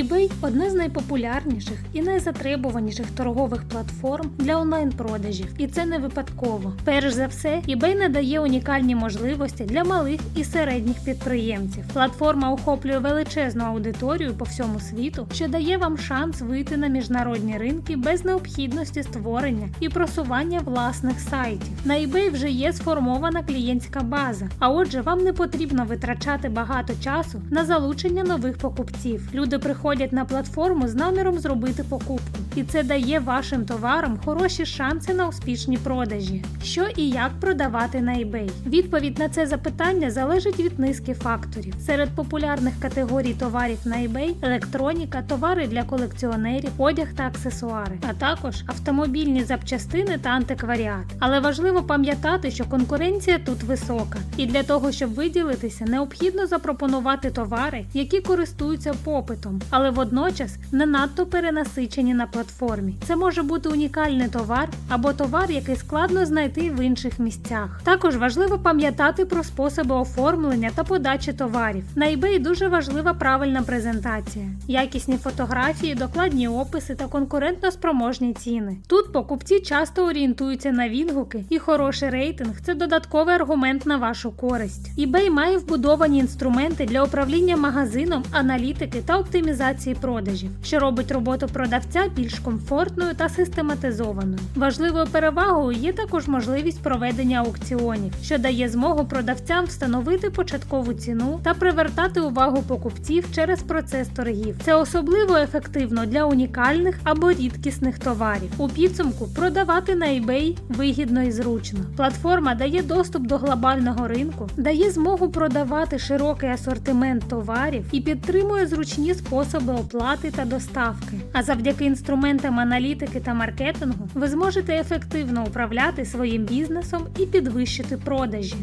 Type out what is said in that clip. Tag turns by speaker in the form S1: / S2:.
S1: eBay – одна з найпопулярніших і найзатребуваніших торгових платформ для онлайн-продажів, і це не випадково. Перш за все, eBay надає унікальні можливості для малих і середніх підприємців. Платформа охоплює величезну аудиторію по всьому світу, що дає вам шанс вийти на міжнародні ринки без необхідності створення і просування власних сайтів. На eBay вже є сформована клієнтська база, а отже, вам не потрібно витрачати багато часу на залучення нових покупців. Люди приходять на платформу з наміром зробити покупку, і це дає вашим товарам хороші шанси на успішні продажі. Що і як продавати на eBay? Відповідь на це запитання залежить від низки факторів. Серед популярних категорій товарів на eBay – електроніка, товари для колекціонерів, одяг та аксесуари, а також автомобільні запчастини та антикваріат. Але важливо пам'ятати, що конкуренція тут висока, і для того, щоб виділитися, необхідно запропонувати товари, які користуються попитом, але водночас не надто перенасичені на платформі. Це може бути унікальний товар або товар, який складно знайти в інших місцях. Також важливо пам'ятати про способи оформлення та подачі товарів. На eBay дуже важлива правильна презентація, якісні фотографії, докладні описи та конкурентно спроможні ціни. Тут покупці часто орієнтуються на відгуки, і хороший рейтинг це додатковий аргумент на вашу користь. eBay має вбудовані інструменти для управління магазином, аналітики та оптимізації продажів, що робить роботу продавця більш комфортною та систематизованою. Важливою перевагою є також можливість проведення аукціонів, що дає змогу продавцям встановити початкову ціну та привертати увагу покупців через процес торгів. Це особливо ефективно для унікальних або рідкісних товарів. У підсумку продавати на eBay вигідно і зручно. Платформа дає доступ до глобального ринку, дає змогу продавати широкий асортимент товарів і підтримує зручні способи оплати та доставки. А завдяки інструментам аналітики та маркетингу ви зможете ефективно управляти своїм бізнесом і підвищити продажі.